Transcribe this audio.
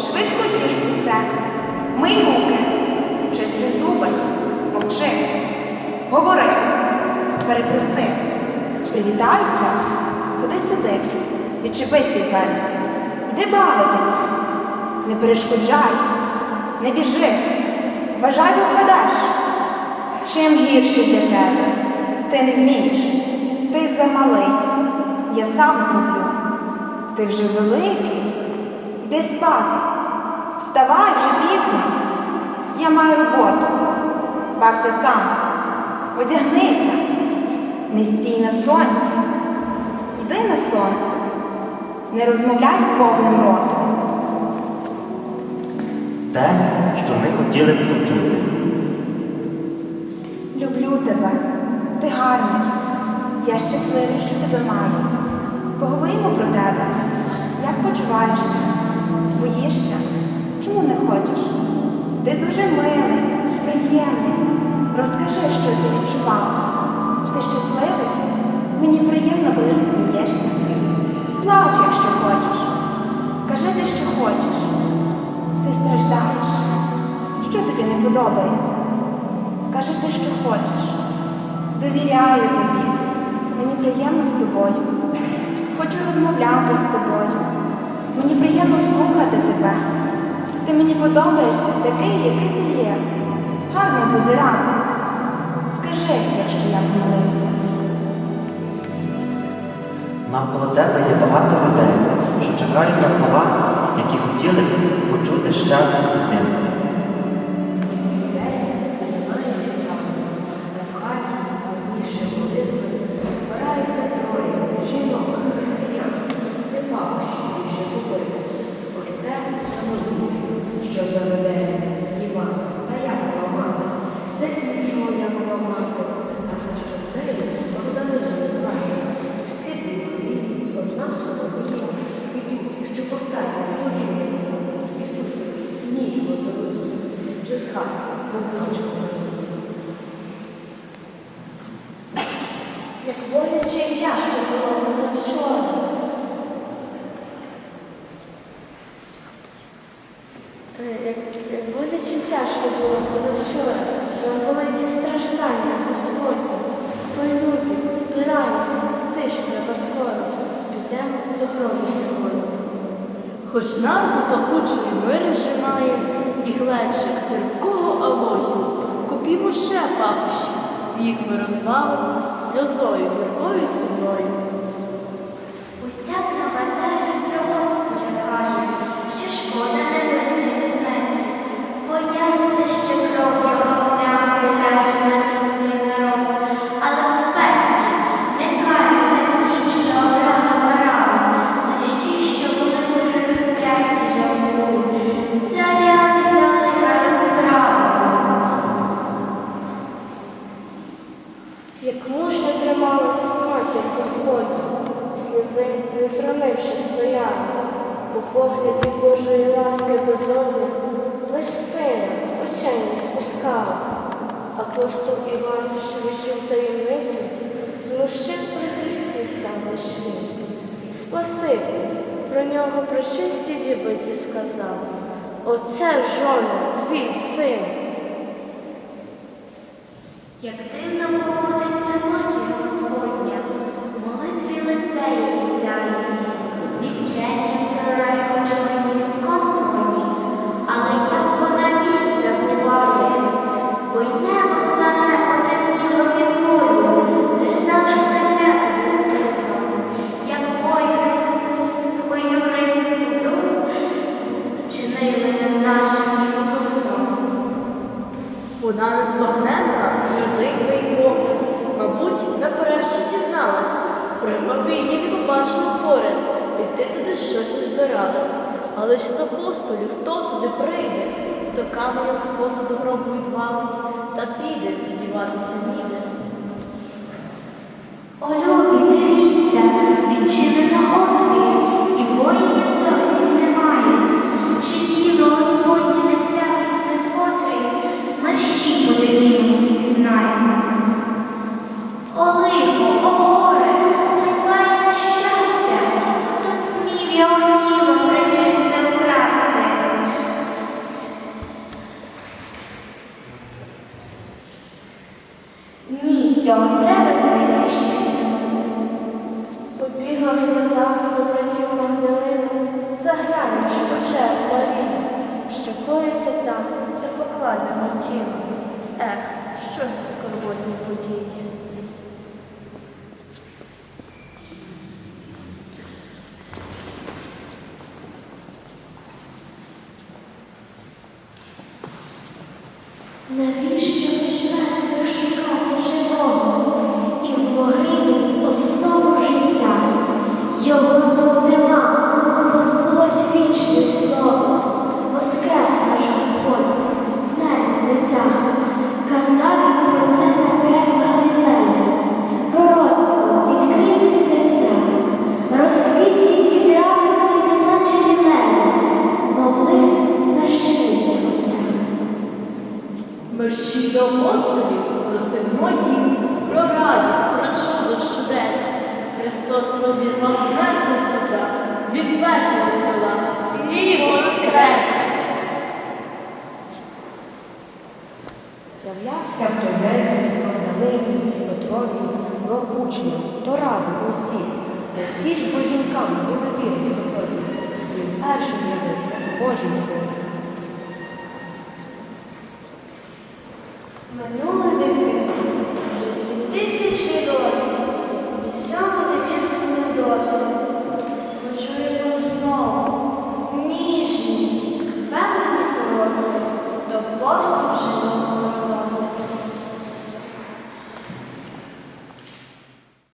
швидко їж усе. Мий руки, чисти зуби, мовчи, говори, перепроси, привітайся, ходи сюди, відчепись від мене, йди бавитися, не перешкоджай, не біжи, вважай, впадеш. Чим гірше для тебе? Ти не вмієш, ти замалий, я сам зроблю. Ти вже великий, йди спати, вставай вже пізно. Я маю роботу. Бався сам, одягнися, не стій на сонці, йди на сонце, не розмовляй з повним ротом. Те, що ми хотіли б почути. Люблю тебе, ти гарний. Я щасливий, що тебе маю. Поговоримо про тебе. Як почуваєшся? Боїшся? Чому не хочеш? Ти дуже милий, приємний. Розкажи, що ти відчував. Ти щасливий? Мені приємно, коли ти смієшся. Плач, якщо хочеш. Кажи те, що хочеш. Ти страждаєш. Що тобі не подобається? Кажи те, що хочеш. Довіряю тобі. Мені приємно з тобою. Хочу розмовляти з тобою. Мені приємно слухати тебе. Ти мені подобаєшся такий, який ти є. Гарно буде разом. Скажи, якщо я помилився. Навколо тебе є багато людей, що чекають на слова, які хотіли почути ще в дитинстві. Боляче тяжко було позавчора. Боляче тяжко було позавчора, нам були ці страждання, Господні. Той любі, збираємося, ти ж треба скоро. Підемо до гробу сьогодні. Хоч нам до пахучої мири має і глечик терпкого алою, купімо ще пахощі, їх ми розбавимо сльозою гіркою сіною. Усяк на базарі про Господа кажуть, що шкода невинної у погляді Божої ласки безодня, лиш сина очей не спускала. Апостол Іван, що відчув таємницю, змушив при Христі став лиш. Спасибі, про нього про чисті дівиці сказав. Оце жона, твій син. Як дивно Вона незбагненна, невидний погляд, мабуть, наперед дізналась. При гробі її не побачила поряд, іти туди щось не збиралась. Але ж з апостолів хто туди прийде, хто каменя свого до гробу відвалить, та піде, діватися ніде. О, любі, дивіться, відчинено отвір, і воїнів ж печеру Марію, що коїться там, де покладемо тіло. Ех, що за скорботні події. Мерщій до апостолів розповімо їм про радість, про чудо чудес. Христос розірвав смертних путах, від пекла здолав і воскрес. Являвся в той день Магдалині, Петрові, двом учням, то разом усі, бо всі ж бо жінкам були вірні готові. Їм першим явився Божий син. Минули віки,